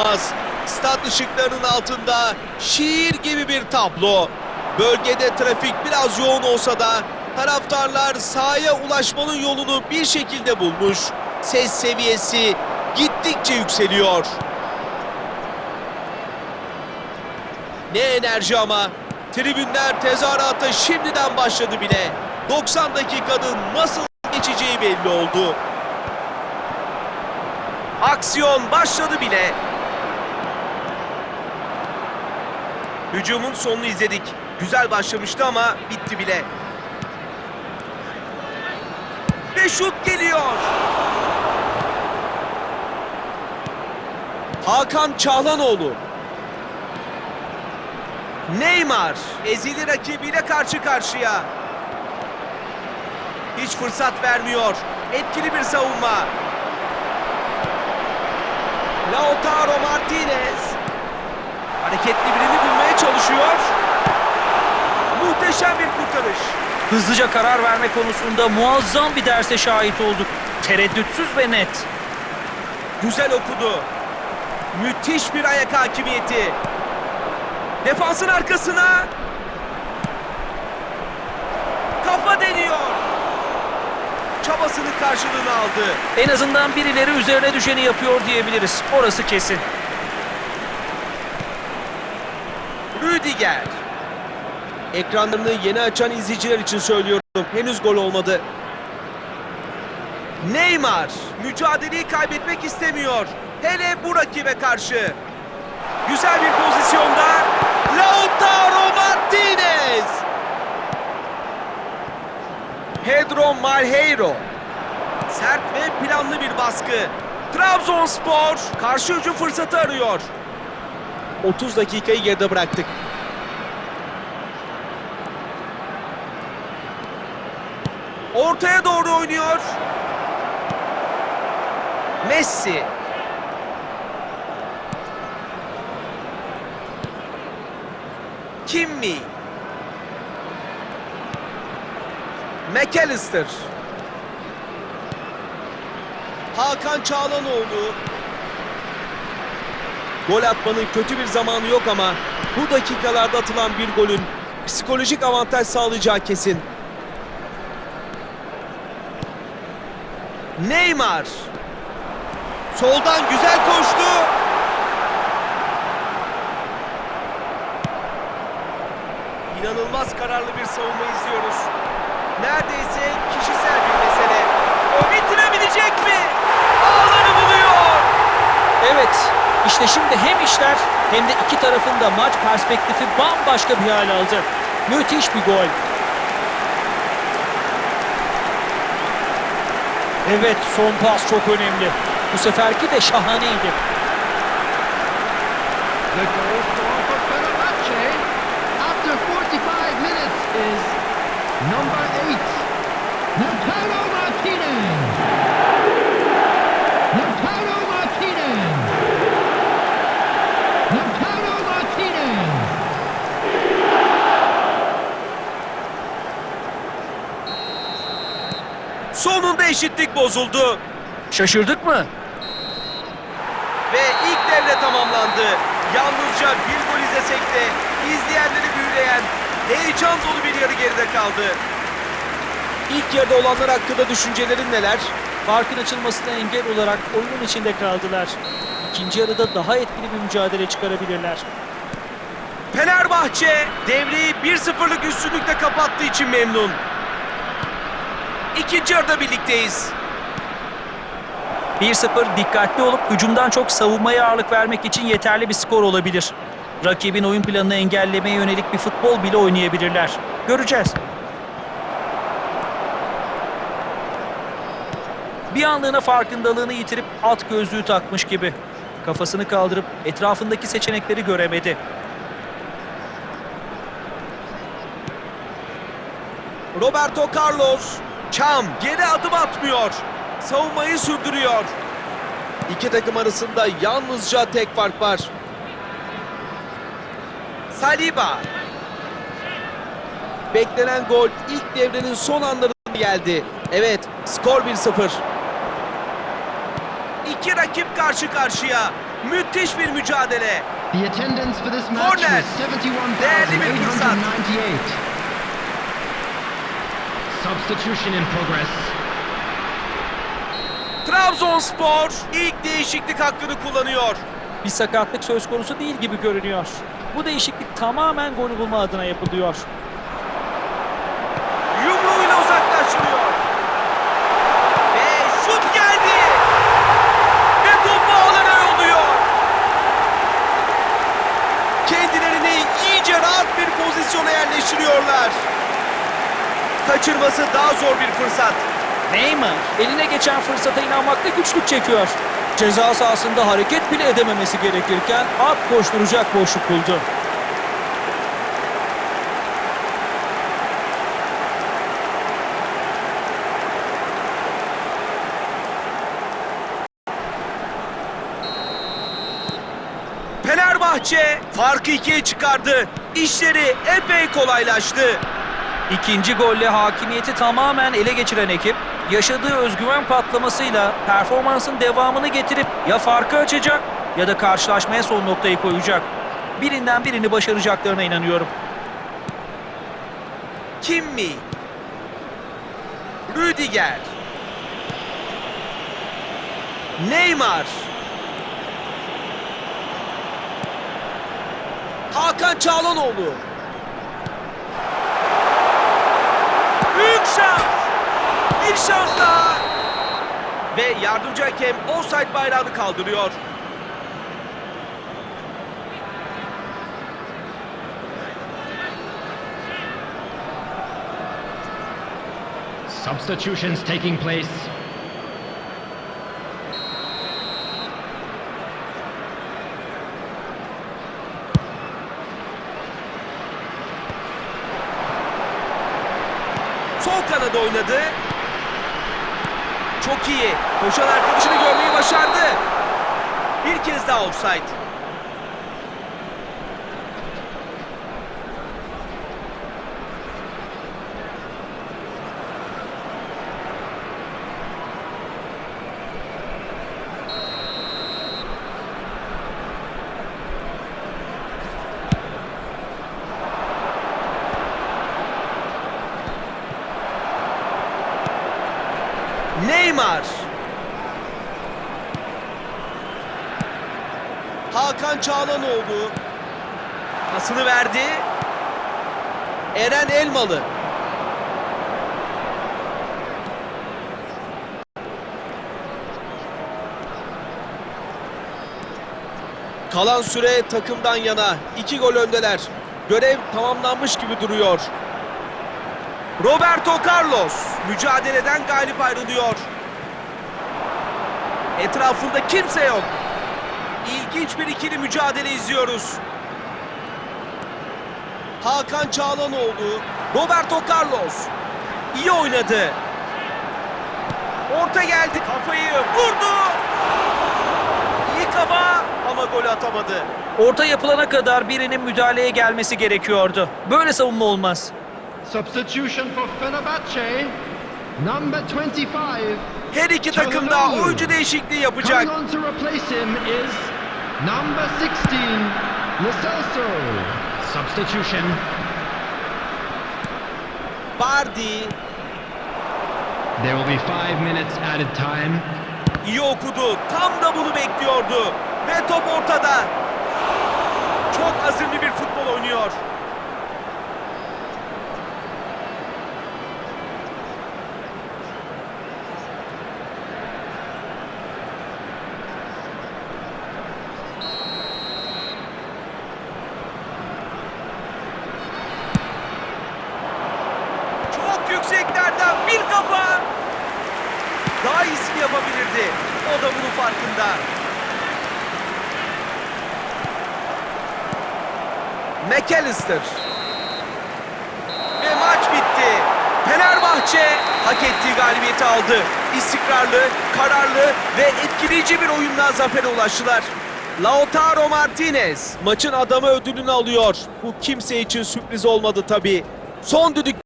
inanılmaz. Stat ışıklarının altında şiir gibi bir tablo. Bölgede trafik biraz yoğun olsa da taraftarlar sahaya ulaşmanın yolunu bir şekilde bulmuş. Ses seviyesi gittikçe yükseliyor. Ne enerji ama. Tribünler tezahürata şimdiden başladı bile. 90 dakikanın nasıl geçeceği belli oldu. Aksiyon başladı bile. Hücumun sonunu izledik. Güzel başlamıştı ama bitti bile. Ve şut geliyor. Hakan Çağlanoğlu. Neymar ezili rakibiyle karşı karşıya. Hiç fırsat vermiyor. Etkili bir savunma. Lautaro Martinez. Hareketli birini bulmaya çalışıyor. Muhteşem bir kurtarış. Hızlıca karar verme konusunda muazzam bir derse şahit olduk. Tereddütsüz ve net. Güzel okudu. Müthiş bir ayak hakimiyeti. Defansın arkasına. Kafa deniyor. Çabasının karşılığını aldı. En azından birileri üzerine düşeni yapıyor diyebiliriz. Orası kesin. Rüdiger. Ekranlarını yeni açan izleyiciler için söylüyorum. Henüz gol olmadı. Neymar mücadeleyi kaybetmek istemiyor. Hele bu rakibe karşı. Güzel bir pozisyonda Lautaro Martinez. Pedro Malheiro. Sert ve planlı bir baskı. Trabzonspor karşı hücum fırsatı arıyor. 30 dakikayı geride bıraktık. Ortaya doğru oynuyor. Messi. Kimmi. McAllister. Hakan Çağlanoğlu. Gol atmanın kötü bir zamanı yok ama bu dakikalarda atılan bir golün psikolojik avantaj sağlayacağı kesin. Neymar. Soldan güzel koştu. İnanılmaz kararlı bir savunma izliyoruz. Neredeyse kişisel bir mesele. O bitirebilecek mi? Ağları buluyor. Evet, işte şimdi hem işler hem de iki tarafın da maç perspektifi bambaşka bir hal aldı. Müthiş bir gol. Evet, son pas çok önemli. Bu seferki de şahaneydi. Sonunda eşitlik bozuldu. Şaşırdık mı? Ve ilk devre tamamlandı. Yalnızca bir gol izlesek de izleyenleri büyüleyen heyecan dolu bir yarı geride kaldı. İlk yarıda olanlar hakkında düşüncelerin neler? Farkın açılmasına engel olarak oyunun içinde kaldılar. İkinci yarıda daha etkili bir mücadele çıkarabilirler. Fenerbahçe devreyi 1-0'lık üstünlükle kapattığı için memnun. İkinci yarıda birlikteyiz. 1-0 dikkatli olup hücumdan çok savunmaya ağırlık vermek için yeterli bir skor olabilir. Rakibin oyun planını engellemeye yönelik bir futbol bile oynayabilirler. Göreceğiz. Bir anlığına farkındalığını yitirip at gözlüğü takmış gibi. Kafasını kaldırıp etrafındaki seçenekleri göremedi. Roberto Carlos. Çam geri adım atmıyor. Savunmayı sürdürüyor. İki takım arasında yalnızca tek fark var. Saliba. Beklenen gol ilk devrenin son anlarında geldi. Evet, skor 1-0. İki rakip karşı karşıya. Müthiş bir mücadele. The attendance for this match Corner. was Değerli bir fırsat. 71,898. Substitution in progress. Trabzonspor ilk değişiklik hakkını kullanıyor. Bir sakatlık söz konusu değil gibi görünüyor. Bu değişiklik tamamen golü bulma adına yapılıyor. Yumruğuyla uzaklaştırıyor. Ve şut geldi. Ve topu alana yolluyor. Kendilerini iyice rahat bir pozisyona yerleştiriyorlar. Kaçırması daha zor bir fırsat. Neymar eline geçen fırsata inanmakta güçlük çekiyor. Ceza sahasında hareket bile edememesi gerekirken at koşturacak boşluk buldu. Fenerbahçe farkı ikiye çıkardı. İşleri epey kolaylaştı. İkinci golle hakimiyeti tamamen ele geçiren ekip yaşadığı özgüven patlamasıyla performansın devamını getirip ya farkı açacak ya da karşılaşmaya son noktayı koyacak. Birinden birini başaracaklarına inanıyorum. Kim mi? Rüdiger. Neymar. Hakan Çağlanoğlu. Şans. Bir şans. Ve yardımcı hakem offside bayrağını kaldırıyor. Substitutions taking place. Sol kanada oynadı. Çok iyi. Koşan arkadaşını görmeyi başardı. Bir kez daha offside. Neymar. Hakan Çağlanoğlu. Pasını verdi. Eren Elmalı. Kalan süre takımdan yana. İki gol öndeler. Görev tamamlanmış gibi duruyor. Roberto Carlos mücadeleden galip ayrılıyor. Etrafında kimse yok. İlginç bir ikili mücadele izliyoruz. Hakan Çağlanoğlu, Roberto Carlos iyi oynadı. Orta geldi kafayı vurdu. İyi kafa ama gol atamadı. Orta yapılana kadar birinin müdahaleye gelmesi gerekiyordu. Böyle savunma olmaz. Substitution for Fenerbahce. Number 25. Her iki takım da oyuncu değişikliği yapacak. Number 16, Lo Celso. Substitution. Bardi There will be five minutes added time. iyi okudu. Tam da bunu bekliyordu. Ve top ortada. Çok azimli bir futbol oynuyor. Yükseklerden bir kafa. Daha iyisini yapabilirdi. O da bunun farkında. McAllister. Ve maç bitti. Fenerbahçe hak ettiği galibiyeti aldı. İstikrarlı, kararlı ve etkileyici bir oyunla zafere ulaştılar. Lautaro Martinez maçın adamı ödülünü alıyor. Bu kimse için sürpriz olmadı tabii. Son düdük